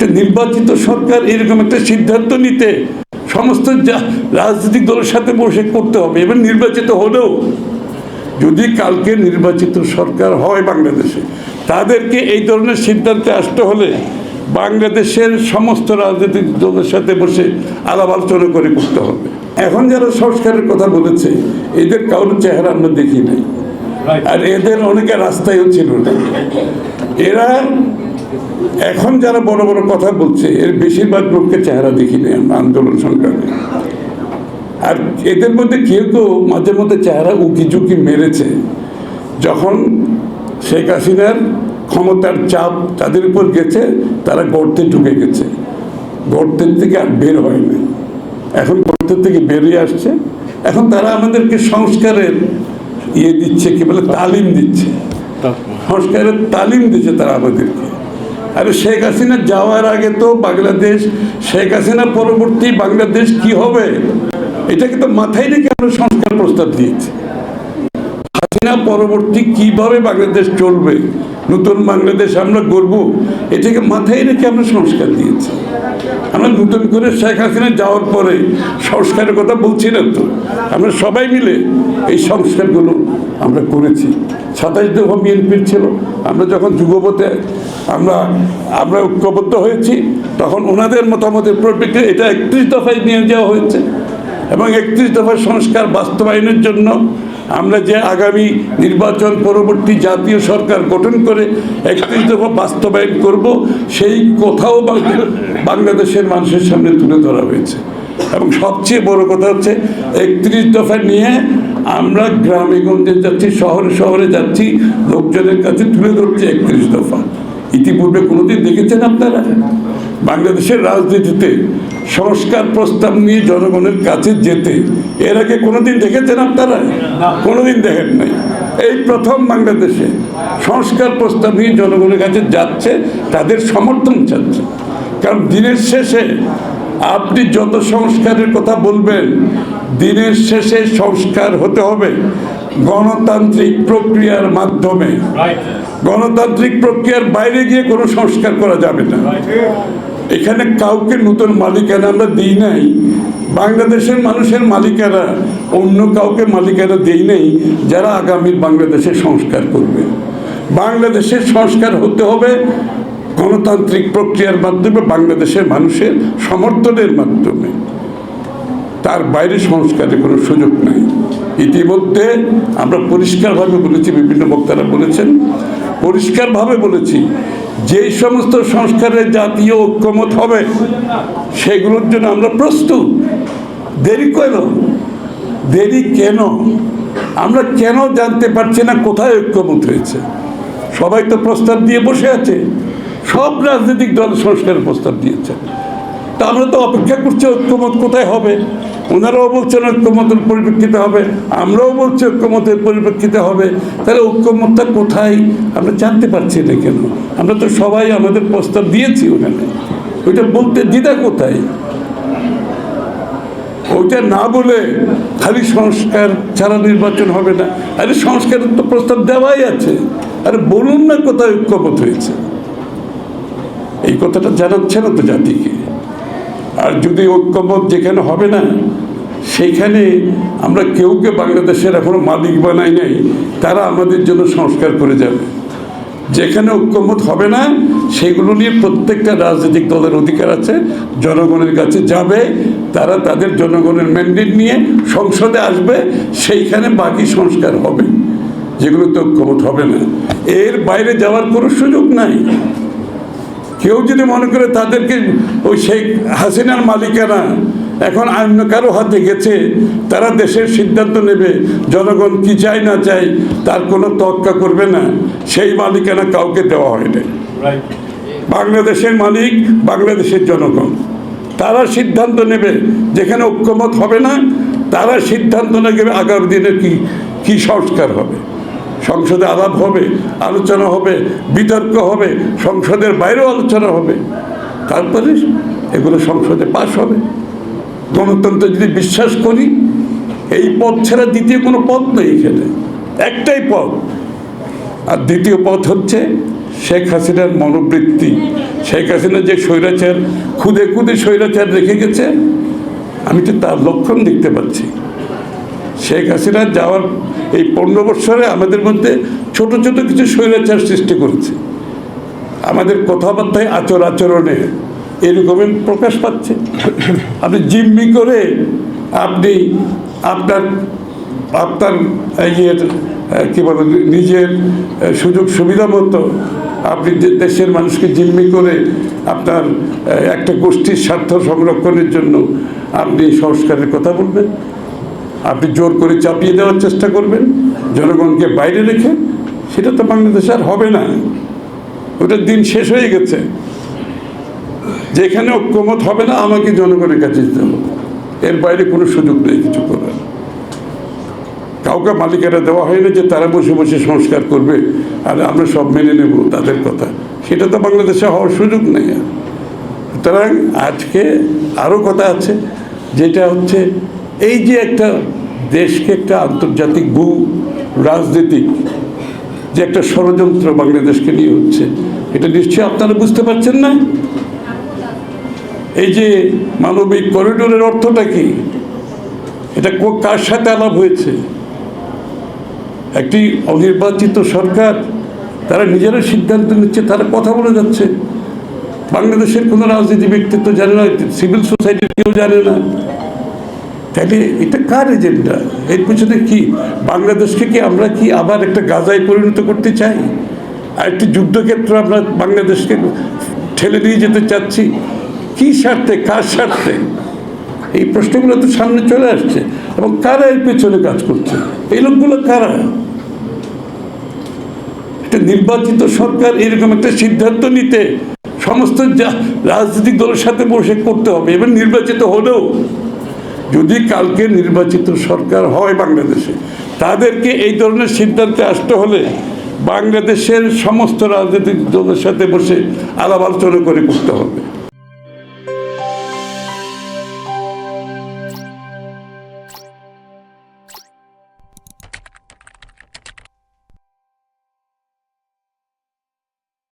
একটা নির্বাচিত সরকার এরকম একটা সিদ্ধান্ত নিতে সমস্ত রাজনৈতিক দলের সাথে বসে করতে হবে, এবার নির্বাচিত হলেও যদি কালকে নির্বাচিত সরকার হয় বাংলাদেশে, তাদেরকে এই ধরনের সিদ্ধান্তে আসতে হলে বাংলাদেশের সমস্ত রাজনৈতিক দলের সাথে বসে আলাপ আলোচনা করে করতে হবে। এখন যারা সংস্কারের কথা বলেছে, এদের কারোর চেহারা আমরা দেখি নাই। আর এদের অনেকে রাস্তায়ও ছিল না। এরা এখন যারা বড় বড় কথা বলছে এর বেশিরভাগ লোককে চেহারা দেখি নাই আমরা আন্দোলন সংগ্রামে। আর এদের মধ্যে কেউ কেউ মাঝে মধ্যে চেহারা উকি ঝুঁকি মেরেছে। যখন শেখ হাসিনার ক্ষমতার চাপ তাদের উপর গেছে তারা গর্তে ঢুকে গেছে। গর্তের থেকে আর বের হয়নি। এখন গর্তের থেকে বেরিয়ে আসছে। এখন তারা আমাদেরকে সংস্কারের ইয়ে দিচ্ছে কি বলে তালিম দিচ্ছে। সংস্কারের তালিম দিচ্ছে তারা আমাদেরকে। আরে শেখ হাসিনা যাওয়ার আগে তো বাংলাদেশ, শেখ হাসিনা পরবর্তী বাংলাদেশ কি হবে? এটাকে তো মাথায় রেখে আমরা সংস্কার প্রস্তাব দিয়েছি। হাসিনা পরবর্তী কীভাবে বাংলাদেশ চলবে? নতুন বাংলাদেশ আমরা গড়ব, এটাকে মাথায় রেখে আমরা সংস্কার দিয়েছি। আমরা নতুন করে শেখ হাসিনা যাওয়ার পরে সংস্কারের কথা বলছি না তো। আমরা সবাই মিলে এই সংস্কারগুলো আমরা করেছি। সাতাশ দফা বিএনপির ছিল, আমরা যখন যুগপথে আমরা আমরা ঐক্যবদ্ধ হয়েছি, তখন ওনাদের মতামতের পরিপ্রেক্ষিতে এটা একত্রিশ দফায় নিয়ে যাওয়া হয়েছে এবং একত্রিশ দফার সংস্কার বাস্তবায়নের জন্য আমরা যে আগামী নির্বাচন পরবর্তী জাতীয় সরকার গঠন করে একত্রিশ দফা বাস্তবায়ন করব, সেই কথাও বাংলাদেশের মানুষের সামনে তুলে ধরা হয়েছে। এবং সবচেয়ে বড় কথা হচ্ছে, একত্রিশ দফা নিয়ে আমরা গ্রামে গঞ্জে যাচ্ছি, শহরে শহরে যাচ্ছি, লোকজনের কাছে তুলে ধরছি একত্রিশ দফা। ইতিপূর্বে কোনোদিন দেখেছেন আপনারা? বাংলাদেশের রাজনীতিতে সংস্কার প্রস্তাব নিয়ে জনগণের কাছে যেতে। এর আগে কোনোদিন দেখেছেন আপনারা? কোনোদিন দেখেন নাই। এই প্রথম বাংলাদেশে সংস্কার প্রস্তাব নিয়ে জনগণের কাছে যাচ্ছে তাদের সমর্থন চাচ্ছে। কারণ দিনের শেষে আপনি যত সংস্কারের কথা বলবেন দিনের শেষে সংস্কার হতে হবে গণতান্ত্রিক প্রক্রিয়ার মাধ্যমে। গণতান্ত্রিক প্রক্রিয়ার বাইরে গিয়ে কোনো সংস্কার করা যাবে না। এখানে কাউকে নতুন মালিকানা আমরা দিই নাই। বাংলাদেশের মানুষের মালিকারা অন্য কাউকে মালিকানা দেই নাই, যারা আগামী বাংলাদেশের সংস্কার করবে। বাংলাদেশের সংস্কার হতে হবে গণতান্ত্রিক প্রক্রিয়ার মাধ্যমে, বাংলাদেশের মানুষের সমর্থনের মাধ্যমে। তার বাইরে সংস্কারের কোনো সুযোগ নাই। ইতিমধ্যে আমরা পরিষ্কারভাবে বলেছি, বিভিন্ন বক্তারা বলেছেন, পরিষ্কারভাবে বলেছি যেই সমস্ত সংস্কারের জাতীয় ঐক্যমত হবে, সেগুলোর জন্য আমরা প্রস্তুত। দেরি কেন? দেরি কেন? আমরা কেন জানতে পারছি না কোথায় ঐক্যমত হয়েছে? সবাই তো প্রস্তাব দিয়ে বসে আছে। সব রাজনৈতিক দল সংস্কারের প্রস্তাব দিয়েছে। তা আমরা তো অপেক্ষা করছি ঐক্যমত কোথায় হবে? ওনারাও বলছেন ঐক্যমতের পরিপ্রেক্ষিতে হবে, আমরাও বলছি ঐক্যমতের পরিপ্রেক্ষিতে হবে। তাহলে ঐক্যমতটা কোথায়? আমরা জানতে পারছি না কেন। আমরা তো সবাই আমাদের প্রস্তাব দিয়েছি ওখানে। ওইটা বলতে দ্বিধা কোথায়? ওইটা না বলে খালি সংস্কার ছাড়া নির্বাচন হবে না। আরে সংস্কারের তো প্রস্তাব দেওয়াই আছে। আরে বলুন না কোথায় ঐক্যমত হয়েছে। এই কথাটা জানাচ্ছে না তো জাতিকে। আর যদি ঐক্যমত যেখানে হবে না সেইখানে আমরা কেউকে বাংলাদেশের এখনও মালিক বানাই নাই, তারা আমাদের জন্য সংস্কার করে যাবে। যেখানে ঐক্যমত হবে না, সেগুলো নিয়ে প্রত্যেকটা রাজনৈতিক দলের অধিকার আছে, জনগণের কাছে যাবে, তারা তাদের জনগণের ম্যান্ডেট নিয়ে সংসদে আসবে, সেইখানে বাকি সংস্কার হবে। যেগুলোতে ঐক্যমত হবে না। এর বাইরে যাওয়ার কোনো সুযোগ নাই। কেউ যদি মনে করে তাদেরকে ওই শেখ হাসিনার মালিকানা এখন অন্য কারও হাতে গেছে তারা দেশের সিদ্ধান্ত নেবে জনগণ কি চায় না চায় তার কোনো তক্কা করবে না। সেই মালিকানা কাউকে দেওয়া হয়নি। বাংলাদেশের মালিক বাংলাদেশের জনগণ। তারা সিদ্ধান্ত নেবে যেখানে ঐক্যমত হবে না তারা সিদ্ধান্ত নেবে আগামী দিনে কি কি সংস্কার হবে। সংসদে আলাপ হবে, আলোচনা হবে, বিতর্ক হবে, সংসদের বাইরেও আলোচনা হবে। তারপরে এগুলো সংসদে পাশ হবে। গণতন্ত্র যদি বিশ্বাস করি, এই পথ ছাড়া দ্বিতীয় কোনো পথ নেই এখানে। একটাই পথ আর দ্বিতীয় পথ হচ্ছে শেখ হাসিনার মনোবৃত্তি। শেখ হাসিনা যে স্বৈরাচার, খুদে খুদে স্বৈরাচার রেখে গেছে, আমি তো তার লক্ষণ দেখতে পাচ্ছি। শেখ হাসিনা যাওয়ার এই পনেরো বৎসরে আমাদের মধ্যে ছোট ছোট কিছু স্বৈরাচার সৃষ্টি করেছে। আমাদের কথাবার্তায় আচর আচরণে এরকমই প্রকাশ পাচ্ছে। আপনি জিম্মি করে আপনি আপনার আপনার ইয়ের, কী বলে, নিজের সুযোগ সুবিধা মতো আপনি দেশের মানুষকে জিম্মি করে আপনার, একটা গোষ্ঠীর স্বার্থ সংরক্ষণের জন্য আপনি সংস্কারের কথা বলবেন। আপনি জোর করে চাপিয়ে দেওয়ার চেষ্টা করবেন, জনগণকে বাইরে রেখে, সেটা তো বাংলাদেশে আর হবে না। ওটার দিন শেষ হয়ে গেছে। যেখানে ঐক্যমত হবে না, আমাকে জনগণের কাছে যেতে হবে। এর বাইরে কোনো সুযোগ নেই কিছু করার। কাউকে মালিকেরা দেওয়া হয় না যে তারা বসে বসে সংস্কার করবে, আর আমরা সব মেনে নেব তাদের কথা। সেটা তো বাংলাদেশে হওয়ার সুযোগ নেই সুতরাং আজকে আরও কথা আছে, যেটা হচ্ছে এই যে একটা দেশকে একটা আন্তর্জাতিক ভূ রাজনীতিক, যে একটা ষড়যন্ত্র বাংলাদেশকে নিয়ে হচ্ছে, এটা নিশ্চয়ই আপনারা বুঝতে পারছেন না? এই যে মানবিক করিডোরের অর্থটা কি? এটা কার সাথে আলাপ হয়েছে? একটি অনির্বাচিত সরকার, তারা নিজেরা সিদ্ধান্ত নিচ্ছে, তারা কথা বলে যাচ্ছে। বাংলাদেশের কোনো রাজনীতি ব্যক্তিত্ব জানে না, সিভিল সোসাইটির কেউ জানে না। তাহলে এটা কার এজেন্ডা? এর পিছনে কি? বাংলাদেশকে কি আমরা কি আবার একটা গাজায় পরিণত করতে চাই? আর একটি যুদ্ধক্ষেত্র আমরা বাংলাদেশকে ঠেলে দিয়ে যেতে চাচ্ছি? কি স্বার্থে, কার স্বার্থে? এই প্রশ্নগুলো তো সামনে চলে আসছে। এবং কারা এর পেছনে কাজ করছে? এই লোকগুলো কারা? একটা নির্বাচিত সরকার এরকম একটা সিদ্ধান্ত নিতে সমস্ত রাজনৈতিক দলের সাথে বসে করতে হবে। এবার নির্বাচিত হলেও যদি কালকে নির্বাচিত সরকার হয় বাংলাদেশে, তাদেরকে এই ধরনের সিদ্ধান্তে আসতে হলে বাংলাদেশের সমস্ত রাজনৈতিক দলের সাথে বসে আলাপ আলোচনা করে করতে হবে।